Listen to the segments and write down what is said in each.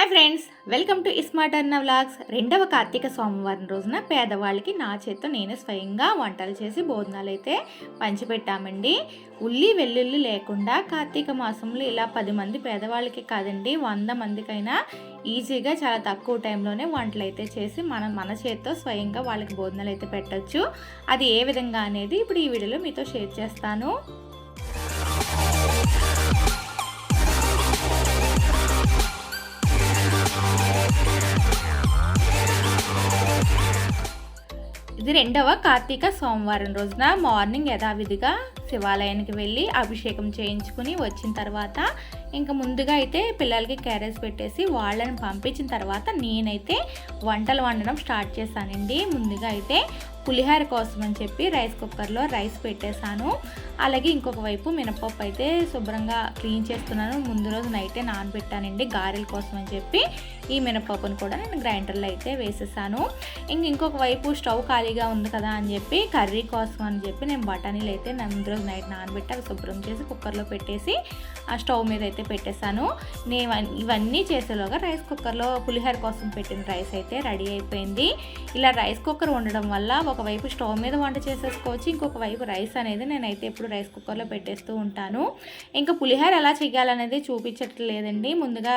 Hi friends welcome to ismart అన్న vlogs. రెండవ కార్తీక సోమవారం రోజున పేదవాళ్ళకి నా చేత్తో నేనే స్వయంగా వంటలు చేసి భోజనాలు అయితే పంచిపెట్టామండి. ఉల్లి వెల్లుల్లి లేకుండా కార్తీక మాసంలో ఇలా పది మంది పేదవాళ్ళకి కాదండి వంద మందికైనా ఈజీగా చాలా తక్కువ టైంలోనే వంటలు అయితే చేసి మనం మన చేత్తో స్వయంగా వాళ్ళకి భోజనాలు అయితే పెట్టచ్చు. అది ఏ విధంగా అనేది ఇప్పుడు ఈ వీడియోలో మీతో షేర్ చేస్తాను. ఇది రెండవ కార్తీక సోమవారం రోజున మార్నింగ్ యథావిధిగా శివాలయానికి వెళ్ళి అభిషేకం చేయించుకుని వచ్చిన తర్వాత ఇంకా ముందుగా అయితే పిల్లలకి క్యారేజ్ పెట్టేసి వాళ్ళని పంపించిన తర్వాత నేనైతే వంటలు వండడం స్టార్ట్ చేశానండి. ముందుగా అయితే పులిహార కోసం అని చెప్పి రైస్ కుక్కర్లో రైస్ పెట్టేశాను. అలాగే ఇంకొక వైపు మినపప్పు అయితే శుభ్రంగా క్లీన్ చేస్తున్నాను. ముందు రోజు నైటే నానబెట్టానండి గారెల కోసం అని చెప్పి. ఈ మినపప్పును కూడా నేను గ్రైండర్లో అయితే వేసేసాను. ఇంక ఇంకొక వైపు స్టవ్ ఖాళీగా ఉంది కదా అని చెప్పి కర్రీ కోసం అని చెప్పి నేను బఠానీలు అయితే ముందు రోజు నైట్ నానబెట్టి అవి శుభ్రం చేసి కుక్కర్లో పెట్టేసి ఆ స్టవ్ మీద అయితే పెట్టేశాను. నేను ఇవన్నీ చేసేలోగా రైస్ కుక్కర్లో పులిహోర కోసం పెట్టిన రైస్ అయితే రెడీ అయిపోయింది. ఇలా రైస్ కుక్కర్ ఉండడం వల్ల ఒక ఒకవైపు స్టవ్ మీద వంట చేసేసుకోవచ్చు ఇంకొక వైపు రైస్ అనేది నేనైతే ఎప్పుడు రైస్ కుక్కర్లో పెట్టేస్తూ ఉంటాను. ఇంకా పులిహోర ఎలా చేయాలనేది చూపించట్లేదండి. ముందుగా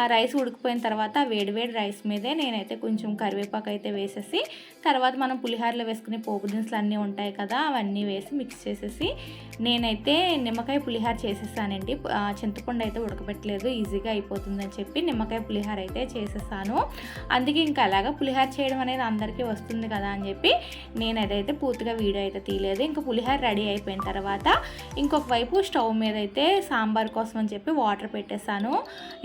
ఆ రైస్ ఉడికిపోయిన తర్వాత వేడివేడి రైస్ మీదే నేనైతే కొంచెం కరివేపాకు అయితే వేసేసి తర్వాత మనం పులిహోరలో వేసుకునే పోపు దినుసులు అన్నీ ఉంటాయి కదా అవన్నీ వేసి మిక్స్ చేసేసి నేనైతే నిమ్మకాయ పులిహోర చేసేసానండి. చింతపండు అయితే ఉడకబెట్టలేదు ఈజీగా అయిపోతుందని చెప్పి నిమ్మకాయ పులిహోర అయితే చేసేసాను. అందుకే ఇంకా అలాగా పులిహోర చేయడం అనేది అందరికీ వస్తుంది కదా అని చెప్పి నేను అదైతే పూర్తిగా వీడియో అయితే తీయలేదు. ఇంకా పులిహోర రెడీ అయిపోయిన తర్వాత ఇంకొక వైపు స్టవ్ మీద అయితే సాంబార్ కోసం అని చెప్పి వాటర్ పెట్టేశాను.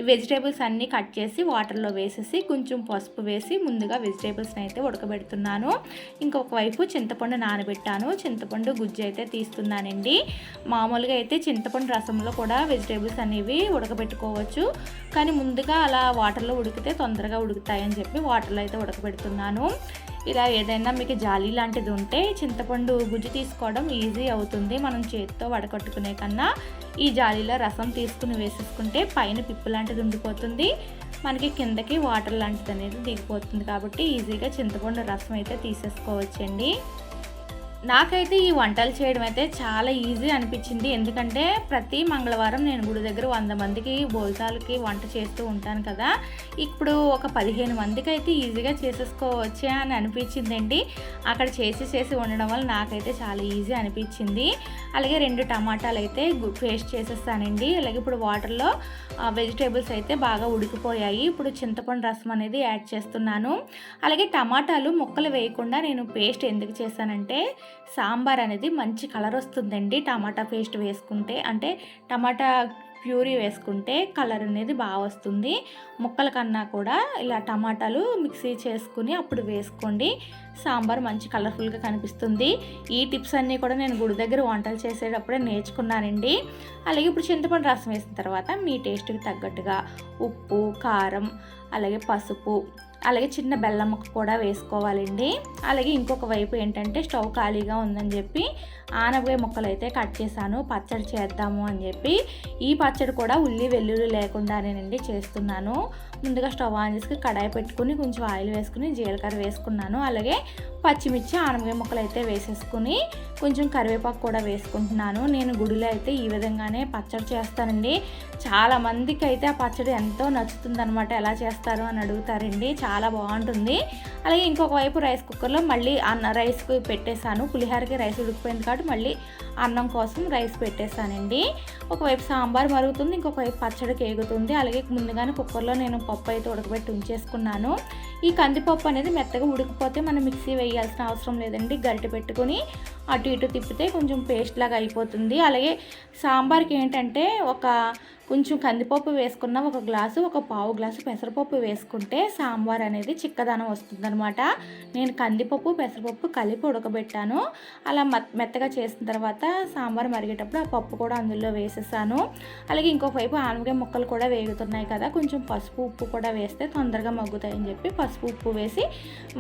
వెజిటేబుల్స్ అన్నీ కట్ చేసి వాటర్లో వేసేసి కొంచెం పసుపు వేసి ముందుగా వెజిటేబుల్స్ని అయితే ఉడకబెడుతున్నాను. ఇంకొక వైపు చింతపండు నానబెట్టాను. చింతపండు గుజ్జు అయితే తీస్తున్నానండి. మామూలుగా అయితే చింతపండు రసంలో కూడా వెజిటేబుల్స్ అనేవి ఉడకబెట్టుకోవచ్చు. కానీ ముందుగా అలా వాటర్లో ఉడికితే తొందరగా ఉడుకుతాయని చెప్పి వాటర్లో అయితే ఉడకబెడుతున్నాను. ఇలా ఏదైనా మీకు జాలి లాంటిది ఉంటే చింతపండు గుజ్జు తీసుకోవడం ఈజీ అవుతుంది. మనం చేతితో వడకట్టుకునే కన్నా ఈ జాలీలో రసం తీసుకుని వేసేసుకుంటే పైన పిప్పు లాంటిది ఉండిపోతుంది. మనకి కిందకి వాటర్ లాంటిది అనేది దిగిపోతుంది కాబట్టి ఈజీగా చింతపండు రసం అయితే తీసేసుకోవచ్చండి. నాకైతే ఈ వంటలు చేయడం అయితే చాలా ఈజీ అనిపించింది. ఎందుకంటే ప్రతి మంగళవారం నేను గుడి దగ్గర వంద మందికి భోజనాలకి వంట చేస్తూ ఉంటాను కదా. ఇప్పుడు ఒక పదిహేను మందికి అయితే ఈజీగా చేసేసుకోవచ్చా అని అనిపించిందండి. అక్కడ చేసి చేసి ఉండడం వల్ల నాకైతే చాలా ఈజీ అనిపించింది. అలాగే రెండు టమాటాలు అయితే పేస్ట్ చేసేస్తానండి. అలాగే ఇప్పుడు వాటర్లో వెజిటేబుల్స్ అయితే బాగా ఉడికిపోయాయి. ఇప్పుడు చింతపండు రసం అనేది యాడ్ చేస్తున్నాను. అలాగే టమాటాలు ముక్కలు వేయకుండా నేను పేస్ట్ ఎందుకు చేశానంటే సాంబార్ అనేది మంచి కలర్ వస్తుందండి. టమాటా పేస్ట్ వేసుకుంటే అంటే టమాటా ప్యూరీ వేసుకుంటే కలర్ అనేది బాగా వస్తుంది. ముక్కల కన్నా కూడా ఇలా టమాటాలు మిక్సీ చేసుకుని అప్పుడు వేసుకోండి. సాంబార్ మంచి కలర్ఫుల్గా కనిపిస్తుంది. ఈ టిప్స్ అన్నీ కూడా నేను గుడి దగ్గర వంటలు చేసేటప్పుడే నేర్చుకున్నానండి. అలాగే ఇప్పుడు చింతపండు రసం వేసిన తర్వాత మీ టేస్ట్కి తగ్గట్టుగా ఉప్పు కారం అలాగే పసుపు అలాగే చిన్న బెల్లం ముక్క కూడా వేసుకోవాలండి. అలాగే ఇంకొక వైపు ఏంటంటే స్టవ్ ఖాళీగా ఉందని చెప్పి ఆనపకాయ ముక్కలు అయితే కట్ చేశాను పచ్చడి చేద్దాము అని చెప్పి. ఈ పచ్చడి కూడా ఉల్లి వెల్లుల్లి లేకుండానేనండి చేస్తున్నాను. ముందుగా స్టవ్ ఆన్ చేసి కడాయి పెట్టుకుని కొంచెం ఆయిల్ వేసుకుని జీలకర్ర వేసుకున్నాను. అలాగే పచ్చిమిర్చి ఆనపకాయ ముక్కలు అయితే వేసేసుకుని కొంచెం కరివేపాకు కూడా వేసుకుంటున్నాను. నేను గుడిలో అయితే ఈ విధంగానే పచ్చడి చేస్తానండి. చాలా మందికి అయితే ఆ పచ్చడి ఎంతో నచ్చుతుందనమాట ఎలా చేస్తారు అని అడుగుతారండి. చాలా బాగుంటుంది. అలాగే ఇంకొక వైపు రైస్ కుక్కర్లో మళ్ళీ అన్న రైస్కి పెట్టేశాను. పులిహోరకి రైస్ ఉడికిపోయింది కాబట్టి మళ్ళీ అన్నం కోసం రైస్ పెట్టేశానండి. ఒకవైపు సాంబార్ మరుగుతుంది ఇంకొక వైపు పచ్చడికి ఏగుతుంది అలాగే ముందుగానే కుక్కర్లో నేను పప్పు అయితే ఉడకబెట్టి ఉంచేసుకున్నాను. ఈ కందిపప్పు అనేది మెత్తగా ఉడికిపోతే మనం మిక్సీ వేయాల్సిన అవసరం లేదండి. గరిటె పెట్టుకొని అటు ఇటు తిప్పితే కొంచెం పేస్ట్ లాగా అయిపోతుంది. అలాగే సాంబార్కి ఏంటంటే ఒక కొంచెం కందిపప్పు వేసుకున్న. ఒక గ్లాసు ఒక పావు గ్లాసు పెసరపప్పు వేసుకుంటే సాంబార్ అనేది చిక్కదనం వస్తుందనమాట నేను కందిపప్పు పెసరపప్పు కలిపి ఉడకబెట్టాను. అలా మెత్తగా చేసిన తర్వాత సాంబార్ మరిగేటప్పుడు ఆ పప్పు కూడా అందులో వేసేసాను. అలాగే ఇంకొక వైపు ఆనపకాయ ముక్కలు కూడా వేగుతున్నాయి కదా కొంచెం పసుపు ఉప్పు కూడా వేస్తే తొందరగా మగ్గుతాయని చెప్పి పసుపు ఉప్పు వేసి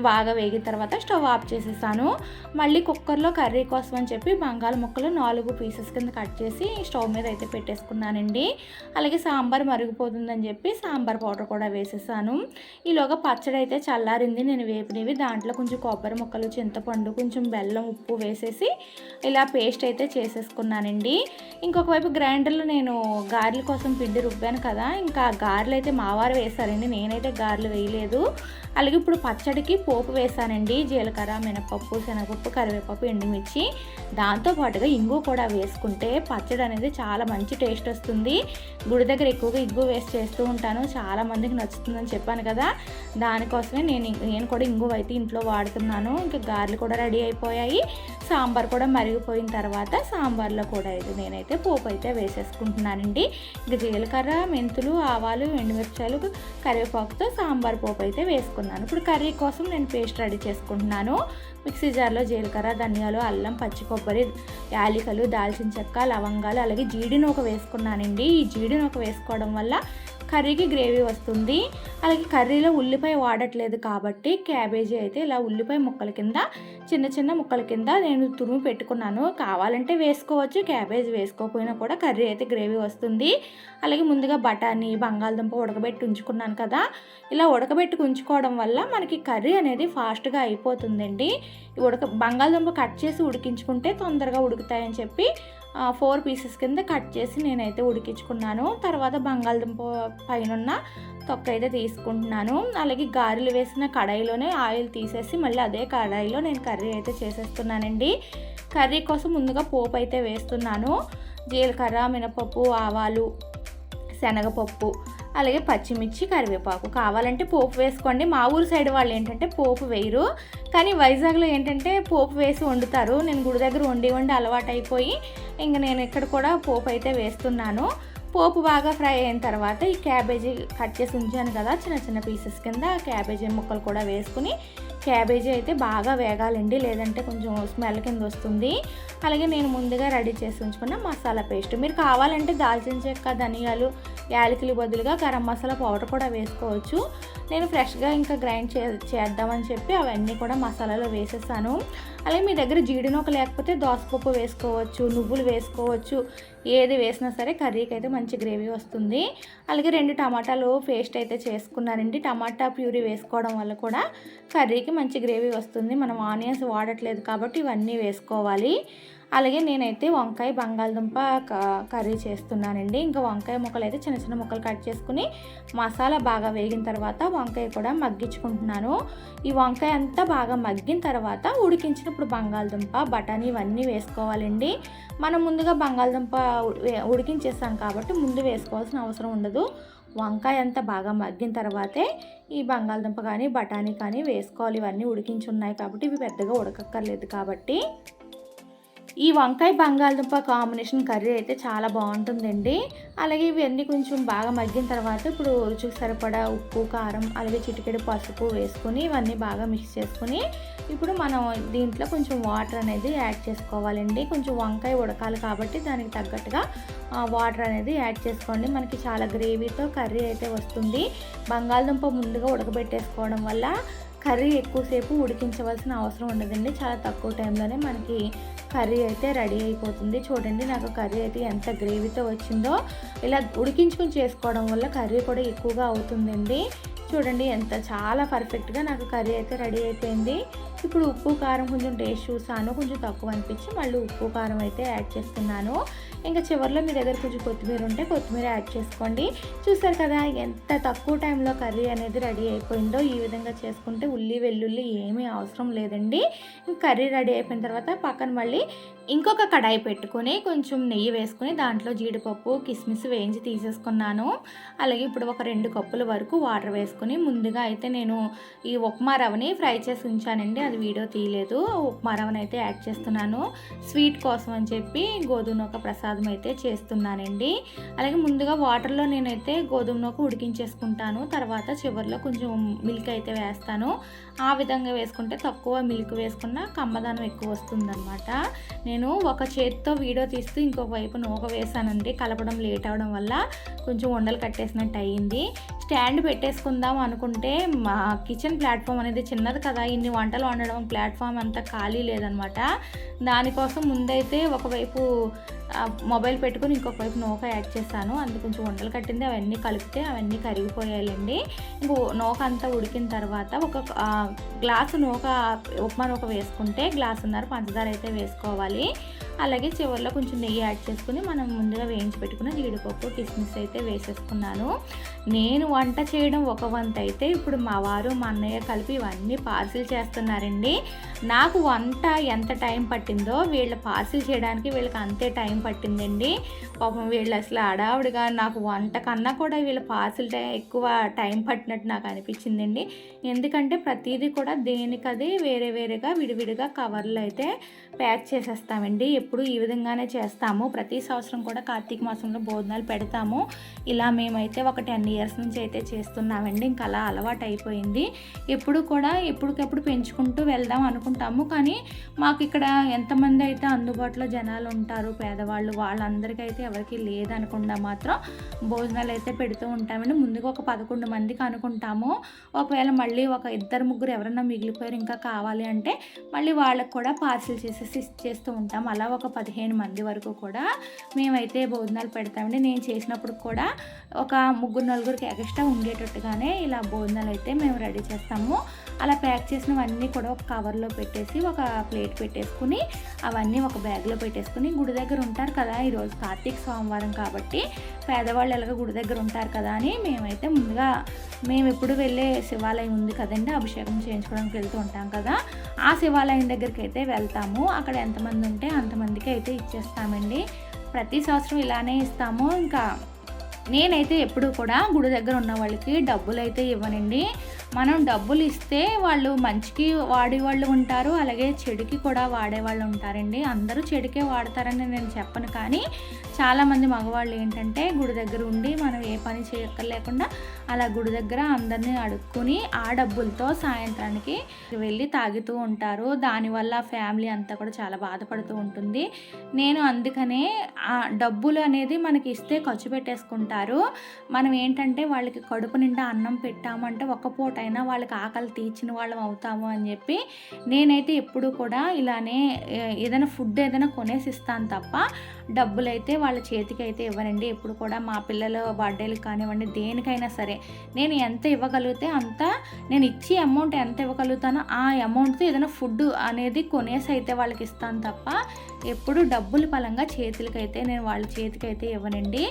బాగా వేగిన తర్వాత స్టవ్ ఆఫ్ చేసేసాను. మళ్ళీ కుక్కర్లో కర్రీ కోసం అని చెప్పి బంగాళ ముక్కలు నాలుగు పీసెస్ కింద కట్ చేసి స్టవ్ మీద అయితే పెట్టేసుకున్నానండి. అలాగే సాంబార్ మరిగిపోతుందని చెప్పి సాంబార్ పౌడర్ కూడా వేసేసాను. ఈలోగా పచ్చడి అయితే చల్లారింది. నేను వేపినవి దాంట్లో కొంచెం కొబ్బరి ముక్కలు చింతపండు కొంచెం బెల్లం ఉప్పు వేసేసి ఇలా పేస్ట్ అయితే చేసేసుకున్నానండి. ఇంకొక వైపు గ్రైండర్లో నేను గారెల కోసం పిండి రుబ్బాను కదా ఇంకా గారెలు అయితే మావారు వేశారండి. నేనైతే గారెలు వేయలేదు. అలాగే ఇప్పుడు పచ్చడికి పోపు వేసానండి జీలకర్ర మినపప్పు శనగపప్పు కరివేపప్పు ఎండుమిర్చి. దాంతోపాటుగా ఇంగు కూడా వేసుకుంటే పచ్చడి అనేది చాలా మంచి టేస్ట్ వస్తుంది. గుడి దగ్గర ఎక్కువగా ఇంగు వేస్ట్ చేస్తూ ఉంటాను. చాలా మందికి నచ్చుతుందని చెప్పాను కదా. దానికోసమే నేను నేను కూడా ఇంగువ అయితే ఇంట్లో వాడుతున్నాను. ఇంకా గారెలు కూడా రెడీ అయిపోయాయి. సాంబార్ కూడా మరిగిపోయిన తర్వాత సాంబార్లో కూడా ఇది నేనైతే పోపు అయితే వేసేసుకుంటున్నానండి. ఇంకా జీలకర్ర మెంతులు ఆవాలు ఎండుమిర్చాలు కరివేపాకుతో సాంబార్ పోపు అయితే వేసుకున్నాను. ఇప్పుడు కర్రీ కోసం నేను పేస్ట్ రెడీ చేసుకుంటున్నాను. మిక్సీ జార్లో జీలకర్ర ధనియాలు అల్లం పచ్చి కొబ్బరి యాలికలు దాల్చిన చెక్క లవంగాలు అలాగే జీడి నూక వేసుకున్నానండి. ఈ జీడి ఒక వేసుకోవడం వల్ల కర్రీకి గ్రేవీ వస్తుంది. అలాగే కర్రీలో ఉల్లిపాయ వాడట్లేదు కాబట్టి క్యాబేజీ అయితే ఇలా ఉల్లిపాయ ముక్కల కింద చిన్న చిన్న ముక్కల కింద నేను తురుము పెట్టుకున్నాను. కావాలంటే వేసుకోవచ్చు క్యాబేజ్ వేసుకోకపోయినా కూడా కర్రీ అయితే గ్రేవీ వస్తుంది. అలాగే ముందుగా బఠానీ బంగాళదుంప ఉడకబెట్టి ఉంచుకున్నాను కదా. ఇలా ఉడకబెట్టి ఉంచుకోవడం వల్ల మనకి కర్రీ అనేది ఫాస్ట్గా అయిపోతుందండి. ఉడక బంగాళదుంప కట్ చేసి ఉడికించుకుంటే తొందరగా ఉడుకుతాయని చెప్పి ఫోర్ పీసెస్ కింద కట్ చేసి నేనైతే ఉడికించుకున్నాను. తర్వాత బంగాళదుంప పైన తొక్క అయితే తీసుకుంటున్నాను. అలాగే గారెలు వేసిన కడాయిలోనే ఆయిల్ తీసేసి మళ్ళీ అదే కడాయిలో నేను కర్రీ అయితే చేసేస్తున్నానండి. కర్రీ కోసం ముందుగా పోపు అయితే వేస్తున్నాను. జీలకర్ర మినపప్పు ఆవాలు శనగపప్పు అలాగే పచ్చిమిర్చి కరివేపాకు కావాలంటే పోపు వేసుకోండి. మా ఊరు సైడ్ వాళ్ళు ఏంటంటే పోపు వేయరు. కానీ వైజాగ్లో ఏంటంటే పోపు వేసి వండుతారు. నేను గుడి దగ్గర వండి వండి అలవాటు అయిపోయి ఇంక నేను ఇక్కడ కూడా పోపు అయితే వేస్తున్నాను. పోపు బాగా ఫ్రై అయిన తర్వాత ఈ క్యాబేజీ కట్ చేసి ఉంచాను కదా చిన్న చిన్న పీసెస్ కింద క్యాబేజీ ముక్కలు కూడా వేసుకుని క్యాబేజీ అయితే బాగా వేగాలండి లేదంటే కొంచెం స్మెల్ కింద వస్తుంది. అలాగే నేను ముందుగా రెడీ చేసి ఉంచుకున్న మసాలా పేస్ట్. మీరు కావాలంటే దాల్చిన చెక్క ధనియాలు యాలకులు బదులుగా గరం మసాలా పౌడర్ కూడా వేసుకోవచ్చు. నేను ఫ్రెష్గా ఇంకా గ్రైండ్ చే చేద్దామని చెప్పి అవన్నీ కూడా మసాలాలో వేసేసాను. అలాగే మీ దగ్గర జీడినొక లేకపోతే దోసపప్పు వేసుకోవచ్చు నువ్వులు వేసుకోవచ్చు ఏది వేసినా సరే కర్రీకి అయితే మంచి గ్రేవీ వస్తుంది. అలాగే రెండు టమాటాలు పేస్ట్ అయితే చేసుకున్నానండి టమాటా ప్యూరీ వేసుకోవడం వల్ల కూడా కర్రీకి మంచి గ్రేవీ వస్తుంది. మనం ఆనియన్స్ వాడట్లేదు కాబట్టి ఇవన్నీ వేసుకోవాలి. అలాగే నేనైతే వంకాయ బంగాళదుంప కర్రీ చేస్తున్నానండి. ఇంకా వంకాయ ముక్కలు అయితే చిన్న చిన్న ముక్కలు కట్ చేసుకుని మసాలా బాగా వేగిన తర్వాత వంకాయ కూడా మగ్గించుకుంటున్నాను. ఈ వంకాయ అంతా బాగా మగ్గిన తర్వాత ఉడికించినప్పుడు బంగాళదుంప బఠానీ ఇవన్నీ వేసుకోవాలండి. మనం ముందుగా బంగాళదుంప ఉడికించేస్తాం కాబట్టి ముందు వేసుకోవాల్సిన అవసరం ఉండదు. వంకాయ అంతా బాగా మగ్గిన తర్వాతే ఈ బంగాళదుంప కానీ బఠానీ కానీ వేసుకోవాలి. ఇవన్నీ ఉడికించి ఉన్నాయి కాబట్టి ఇవి పెద్దగా ఉడకక్కర్లేదు కాబట్టి ఈ వంకాయ బంగాళదుంప కాంబినేషన్ కర్రీ అయితే చాలా బాగుంటుందండి. అలాగే ఇవన్నీ కొంచెం బాగా మగ్గిన తర్వాత ఇప్పుడు రుచికి సరిపడా ఉప్పు కారం అలాగే చిటికెడు పసుపు వేసుకుని ఇవన్నీ బాగా మిక్స్ చేసుకుని ఇప్పుడు మనం దీంట్లో కొంచెం వాటర్ అనేది యాడ్ చేసుకోవాలండి. కొంచెం వంకాయ ఉడకాలి కాబట్టి దానికి తగ్గట్టుగా వాటర్ అనేది యాడ్ చేసుకోండి. మనకి చాలా గ్రేవీతో కర్రీ అయితే వస్తుంది. బంగాళదుంప ముందుగా ఉడకబెట్టేసుకోవడం వల్ల కర్రీ ఎక్కువసేపు ఉడికించవలసిన అవసరం ఉండదండి. చాలా తక్కువ టైంలోనే మనకి కర్రీ అయితే రెడీ అయిపోతుంది. చూడండి నాకు కర్రీ అయితే ఎంత గ్రేవీతో వచ్చిందో. ఇలా ఉడికించుకొని చేసుకోవడం వల్ల కర్రీ కూడా ఎక్కువగా అవుతుందండి. చూడండి ఎంత చాలా పర్ఫెక్ట్గా నాకు కర్రీ అయితే రెడీ అయిపోయింది. ఇప్పుడు ఉప్పు కారం కొంచెం టేస్ట్ చూసాను. కొంచెం తక్కువ అనిపించి మళ్ళీ ఉప్పు కారం అయితే యాడ్ చేస్తున్నాను. ఇంకా చివరిలో మీ దగ్గర కొంచెం కొత్తిమీర ఉంటే కొత్తిమీర యాడ్ చేసుకోండి. చూసారు కదా ఎంత తక్కువ టైంలో కర్రీ అనేది రెడీ అయిపోయిందో ఈ విధంగా చేసుకుంటే ఉల్లి వెల్లుల్లి ఏమీ అవసరం లేదండి. కర్రీ రెడీ అయిపోయిన తర్వాత పక్కన మళ్ళీ ఇంకొక కడాయి పెట్టుకొని కొంచెం నెయ్యి వేసుకుని దాంట్లో జీడిపప్పు కిస్మిస్ వేయించి తీసేసుకున్నాను. అలాగే ఇప్పుడు ఒక రెండు కప్పుల వరకు వాటర్ వేసుకుని ముందుగా అయితే నేను ఈ ఉప్మా రవ్వని ఫ్రై చేసి ఉంచానండి. అది వీడియో తీయలేదు. ఉప్మా రవ్వని అయితే యాడ్ చేస్తున్నాను. స్వీట్ కోసం అని చెప్పి గోధుమ నూక ప్రసాదం అయితే చేస్తున్నానండి. అలాగే ముందుగా వాటర్లో నేనైతే గోధుమ నూక ఉడికించేసుకుంటాను. తర్వాత చివరిలో కొంచెం మిల్క్ అయితే వేస్తాను. ఆ విధంగా వేసుకుంటే తక్కువ మిల్క్ వేసుకున్న కమ్మదానం ఎక్కువ వస్తుందన్నమాట. నేను నేను ఒక చేతితో వీడియో తీస్తూ ఇంకొక వైపు నూక వేసానండి కలపడం లేట్ అవడం వల్ల కొంచెం ఉండలు కట్టేసినట్టు అయ్యింది స్టాండ్ పెట్టేసుకుందాం అనుకుంటే మా కిచెన్ ప్లాట్ఫామ్ అనేది చిన్నది కదా. ఇన్ని వంటలు వండడం ప్లాట్ఫామ్ అంతా ఖాళీ లేదనమాట. దానికోసం ముందైతే ఒకవైపు మొబైల్ పెట్టుకుని ఇంకొక వైపు నూక యాడ్ చేశాను. అందుకు కొంచెం ఉండలు కట్టింది అవన్నీ కలిపితే అవన్నీ కరిగిపోయాయండి. ఇంకో నూక అంతా ఉడికిన తర్వాత ఒక గ్లాసు నూక ఉప్మా నూక వేసుకుంటే గ్లాసున్నర పంచదార అయితే వేసుకోవాలి. అలాగే చివరిలో కొంచెం నెయ్యి యాడ్ చేసుకుని మనం ముందుగా వేయించి పెట్టుకున్న జీడిపప్పు కిస్మిస్ అయితే వేసేసుకున్నాను. నేను వంట చేయడం ఒక వంత అయితే ఇప్పుడు మా వారు మా అన్నయ్య కలిపి ఇవన్నీ పార్సిల్ చేస్తున్నారండి. నాకు వంట ఎంత టైం పట్టిందో వీళ్ళ పార్సిల్ చేయడానికి వీళ్ళకి అంతే టైం పట్టిందండి. పాపం వీళ్ళు అసలు అడావుడిగా నాకు వంట కన్నా కూడా వీళ్ళ పార్సిల్ ఎక్కువ టైం పట్టినట్టు నాకు అనిపించిందండి. ఎందుకంటే ప్రతిదీ కూడా దేనికది వేరే వేరేగా విడివిడిగా కవర్లు అయితే ప్యాక్ చేసేస్తామండి. ఇప్పుడు ఈ విధంగానే చేస్తాము. ప్రతి సంవత్సరం కూడా కార్తీక మాసంలో భోజనాలు పెడతాము. ఇలా మేమైతే ఒక టెన్ ఇయర్స్ నుంచి అయితే చేస్తున్నామండి. ఇంకా అలా అలవాటు అయిపోయింది. ఎప్పుడు కూడా ఎప్పటికెప్పుడు పెంచుకుంటూ వెళ్దాం అనుకుంటాము. కానీ మాకు ఇక్కడ ఎంతమంది అయితే అందుబాటులో జనాలు ఉంటారు పేదవాళ్ళు వాళ్ళందరికీ అయితే ఎవరికి లేదనకుండా మాత్రం భోజనాలు అయితే పెడుతూ ఉంటామండి. ముందుగా ఒక పదకొండు మందికి అనుకుంటాము. ఒకవేళ మళ్ళీ ఒక ఇద్దరు ముగ్గురు ఎవరైనా మిగిలిపోయారు ఇంకా కావాలి అంటే మళ్ళీ వాళ్ళకి కూడా పార్సిల్ చేసేసి ఇచ్చేస్తూ ఉంటాం. అలా ఒక పదిహేను మంది వరకు కూడా మేమైతే భోజనాలు పెడతామండి. నేను చేసినప్పుడు కూడా ఒక ముగ్గురు నలుగురికి ఎక్స్ట్రా ఉండేటట్టుగానే ఇలా భోజనాలు అయితే మేము రెడీ చేస్తాము. అలా ప్యాక్ చేసినవన్నీ కూడా ఒక కవర్లో పెట్టేసి ఒక ప్లేట్ పెట్టేసుకుని అవన్నీ ఒక బ్యాగ్లో పెట్టేసుకుని గుడి దగ్గర ఉంటారు కదా. ఈరోజు కార్తీక సోమవారం కాబట్టి పేదవాళ్ళు ఎలాగ గుడి దగ్గర ఉంటారు కదా అని మేమైతే ముందుగా మేము ఎప్పుడు వెళ్ళే శివాలయం ఉంది కదండి అభిషేకం చేయించుకోవడానికి వెళ్తూ ఉంటాం కదా. ఆ శివాలయం దగ్గరికి అయితే వెళ్తాము. అక్కడ ఎంతమంది ఉంటే మందికి అయితే ఇచ్చేస్తామండి. ప్రతి సంవత్సరం ఇలానే ఇస్తాము. ఇంకా నేనైతే ఎప్పుడు కూడా గుడి దగ్గర ఉన్న వాళ్ళకి డబ్బులు అయితే ఇవ్వనండి. మనం డబ్బులు ఇస్తే వాళ్ళు మంచికి వాడే వాళ్ళు ఉంటారు అలాగే చెడుకి కూడా వాడే వాళ్ళు ఉంటారండి. అందరూ చెడుకే వాడతారని నేను చెప్పను. కానీ చాలామంది మగవాళ్ళు ఏంటంటే గుడి దగ్గర ఉండి మనం ఏ పని చేయక్కర్లేకుండా అలా గుడి దగ్గర అందరినీ అడుక్కుని ఆ డబ్బులతో సాయంత్రానికి వెళ్ళి తాగుతూ ఉంటారు. దానివల్ల ఫ్యామిలీ అంతా కూడా చాలా బాధపడుతూ ఉంటుంది. నేను అందుకనే ఆ డబ్బులు అనేది మనకి ఇస్తే ఖర్చు పెట్టేసుకుంటారు. మనం ఏంటంటే వాళ్ళకి కడుపు నిండా అన్నం పెట్టామంటే ఒక్క అయినా వాళ్ళకి ఆకలి తీర్చిన వాళ్ళం అవుతాము అని చెప్పి నేనైతే ఎప్పుడు కూడా ఇలానే ఏదైనా ఫుడ్ ఏదైనా కొనేసి ఇస్తాను తప్ప డబ్బులు అయితే వాళ్ళ చేతికి అయితే ఇవ్వనండి. ఎప్పుడు కూడా మా పిల్లల బర్త్డేలకు కానివ్వండి దేనికైనా సరే నేను ఎంత ఇవ్వగలిగితే అంత నేను ఇచ్చే అమౌంట్ ఎంత ఇవ్వగలుగుతానో ఆ అమౌంట్తో ఏదైనా ఫుడ్ అనేది కొనేసి అయితే వాళ్ళకి ఇస్తాను తప్ప ఎప్పుడు డబ్బుల పరంగా చేతులకైతే నేను వాళ్ళ చేతికైతే ఇవ్వనండి.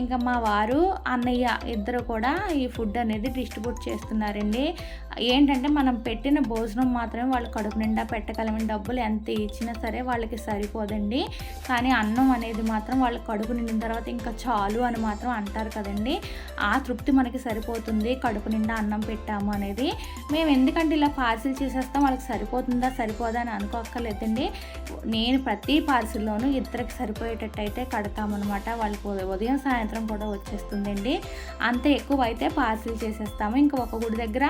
ఇంకా మా వారు అన్నయ్య ఇద్దరు కూడా ఈ ఫుడ్ అనేది డిస్ట్రిబ్యూట్ చేస్తున్నారండి. చేసుకుంటే ఏంటంటే మనం పెట్టిన భోజనం మాత్రమే వాళ్ళు కడుపు నిండా పెట్టగలమని డబ్బులు ఎంత ఇచ్చినా సరే వాళ్ళకి సరిపోదండి. కానీ అన్నం అనేది మాత్రం వాళ్ళు కడుపు నిండిన తర్వాత ఇంకా చాలు అని మాత్రం అంటారు కదండి. ఆ తృప్తి మనకి సరిపోతుంది కడుపు నిండా అన్నం పెట్టాము అనేది. మేము ఎందుకంటే ఇలా పార్సిల్ చేసేస్తాం వాళ్ళకి సరిపోతుందా సరిపోదా అని అనుకోక్కర్లేదండి. నేను ప్రతి పార్సిల్లోనూ ఇద్దరికి సరిపోయేటట్టు అయితే కడతామన్నమాట. వాళ్ళకి ఉదయం సాయంత్రం కూడా వచ్చేస్తుందండి. అంత ఎక్కువ అయితే పార్సిల్ చేసేస్తాము. ఇంకా ఒక గుడి దగ్గర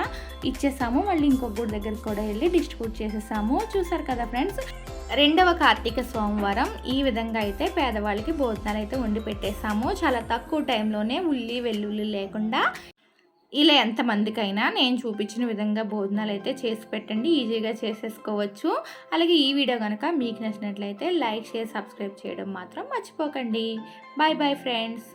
ఇచ్చేసాము. మళ్ళీ ఇంకొక గుడి దగ్గరికి కూడా వెళ్ళి డిస్ట్రిబ్యూట్ చేసేసాము. చూసారు కదా ఫ్రెండ్స్? రెండవ కార్తీక సోమవారం. ఈ విధంగా అయితే పేదవాళ్ళకి భోజనాలు అయితే వండి పెట్టేశాము చాలా తక్కువ టైంలోనే ఉల్లి వెల్లుల్లి లేకుండా ఇలా ఎంతమందికైనా నేను చూపించిన విధంగా భోజనాలు అయితే చేసి పెట్టండి. ఈజీగా చేసేసుకోవచ్చు. అలాగే ఈ వీడియో కనుక మీకు నచ్చినట్లయితే లైక్ షేర్ సబ్స్క్రైబ్ చేయడం మాత్రం మర్చిపోకండి. Bye bye friends.